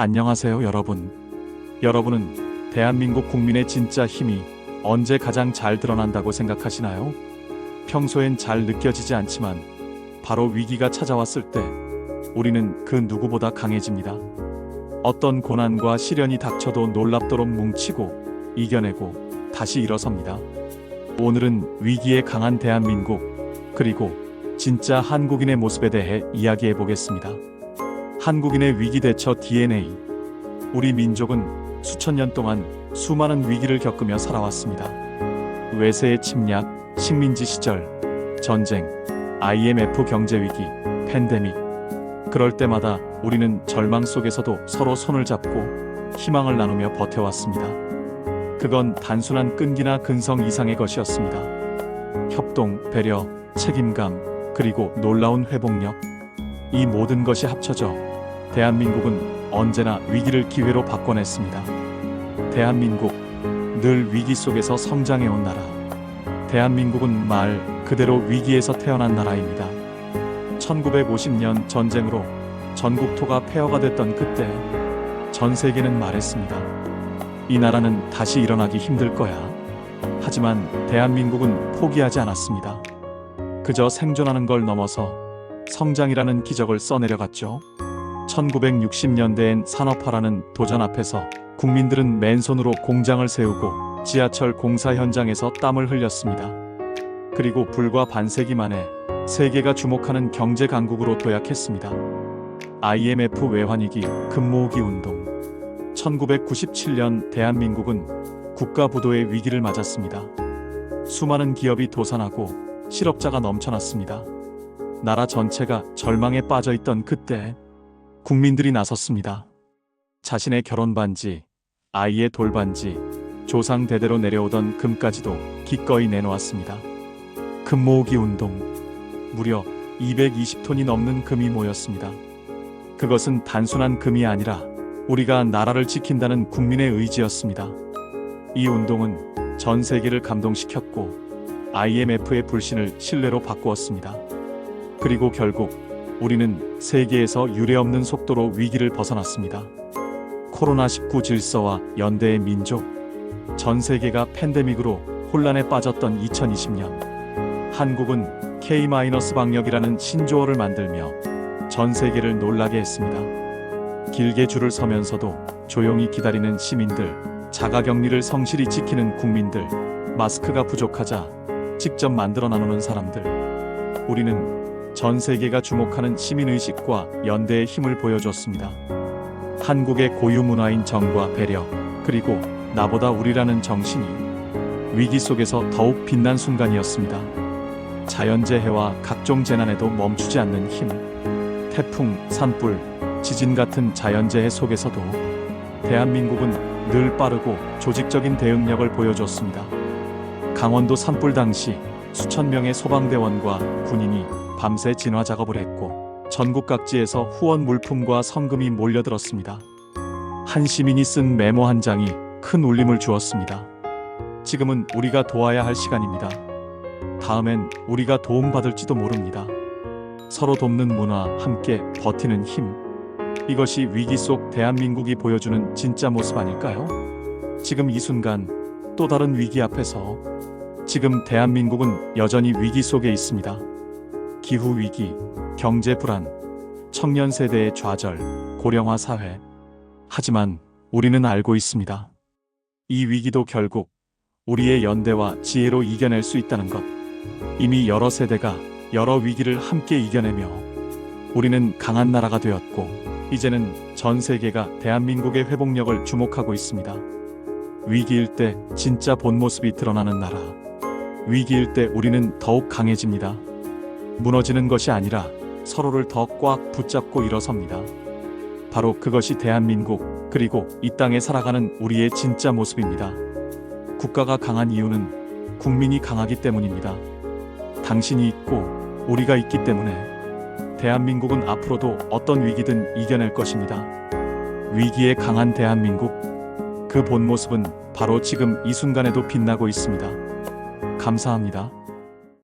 안녕하세요, 여러분. 여러분은 대한민국 국민의 진짜 힘이 언제 가장 잘 드러난다고 생각하시나요? 평소엔 잘 느껴지지 않지만 바로 위기가 찾아왔을 때 우리는 그 누구보다 강해집니다. 어떤 고난과 시련이 닥쳐도 놀랍도록 뭉치고 이겨내고 다시 일어섭니다. 오늘은 위기에 강한 대한민국 그리고 진짜 한국인의 모습에 대해 이야기해 보겠습니다. 한국인의 위기 대처 DNA. 우리 민족은 수천 년 동안 수많은 위기를 겪으며 살아왔습니다. 외세의 침략, 식민지 시절, 전쟁, IMF 경제 위기, 팬데믹. 그럴 때마다 우리는 절망 속에서도 서로 손을 잡고 희망을 나누며 버텨왔습니다. 그건 단순한 끈기나 근성 이상의 것이었습니다. 협동, 배려, 책임감, 그리고 놀라운 회복력. 이 모든 것이 합쳐져 대한민국은 언제나 위기를 기회로 바꿔냈습니다. 대한민국, 늘 위기 속에서 성장해온 나라. 대한민국은 말 그대로 위기에서 태어난 나라입니다. 1950년 전쟁으로 전국토가 폐허가 됐던 그때 전 세계는 말했습니다. 이 나라는 다시 일어나기 힘들 거야. 하지만 대한민국은 포기하지 않았습니다. 그저 생존하는 걸 넘어서 성장이라는 기적을 써내려갔죠. 1960년대엔 산업화라는 도전 앞에서 국민들은 맨손으로 공장을 세우고 지하철 공사 현장에서 땀을 흘렸습니다. 그리고 불과 반세기 만에 세계가 주목하는 경제 강국으로 도약했습니다. IMF 외환위기, 금모으기 운동. 1997년 대한민국은 국가 부도의 위기를 맞았습니다. 수많은 기업이 도산하고 실업자가 넘쳐났습니다. 나라 전체가 절망에 빠져 있던 그때 국민들이 나섰습니다. 자신의 결혼 반지, 아이의 돌반지, 조상 대대로 내려오던 금까지도 기꺼이 내놓았습니다. 금 모으기 운동. 무려 220톤이 넘는 금이 모였습니다. 그것은 단순한 금이 아니라 우리가 나라를 지킨다는 국민의 의지였습니다. 이 운동은 전 세계를 감동시켰고 IMF의 불신을 신뢰로 바꾸었습니다. 그리고 결국 우리는 세계에서 유례없는 속도로 위기를 벗어났습니다. 코로나19 질서와 연대의 민족, 전 세계가 팬데믹으로 혼란에 빠졌던 2020년, 한국은 K-방역이라는 신조어를 만들며 전 세계를 놀라게 했습니다. 길게 줄을 서면서도 조용히 기다리는 시민들, 자가격리를 성실히 지키는 국민들, 마스크가 부족하자 직접 만들어 나누는 사람들. 우리는 전 세계가 주목하는 시민의식과 연대의 힘을 보여줬습니다. 한국의 고유 문화인 정과 배려, 그리고 나보다 우리라는 정신이 위기 속에서 더욱 빛난 순간이었습니다. 자연재해와 각종 재난에도 멈추지 않는 힘. 태풍, 산불, 지진 같은 자연재해 속에서도 대한민국은 늘 빠르고 조직적인 대응력을 보여줬습니다. 강원도 산불 당시 수천 명의 소방대원과 군인이 밤새 진화 작업을 했고 전국 각지에서 후원 물품과 성금이 몰려들었습니다. 한 시민이 쓴 메모 한 장이 큰 울림을 주었습니다. 지금은 우리가 도와야 할 시간입니다. 다음엔 우리가 도움받을지도 모릅니다. 서로 돕는 문화, 함께 버티는 힘. 이것이 위기 속 대한민국이 보여주는 진짜 모습 아닐까요? 지금 이 순간 또 다른 위기 앞에서 지금 대한민국은 여전히 위기 속에 있습니다. 기후 위기, 경제 불안, 청년 세대의 좌절, 고령화 사회. 하지만 우리는 알고 있습니다. 이 위기도 결국 우리의 연대와 지혜로 이겨낼 수 있다는 것. 이미 여러 세대가 여러 위기를 함께 이겨내며 우리는 강한 나라가 되었고 이제는 전 세계가 대한민국의 회복력을 주목하고 있습니다. 위기일 때 진짜 본 모습이 드러나는 나라. 위기일 때 우리는 더욱 강해집니다. 무너지는 것이 아니라 서로를 더 꽉 붙잡고 일어섭니다. 바로 그것이 대한민국 그리고 이 땅에 살아가는 우리의 진짜 모습입니다. 국가가 강한 이유는 국민이 강하기 때문입니다. 당신이 있고 우리가 있기 때문에 대한민국은 앞으로도 어떤 위기든 이겨낼 것입니다. 위기에 강한 대한민국 그 본 모습은 바로 지금 이 순간에도 빛나고 있습니다. 감사합니다.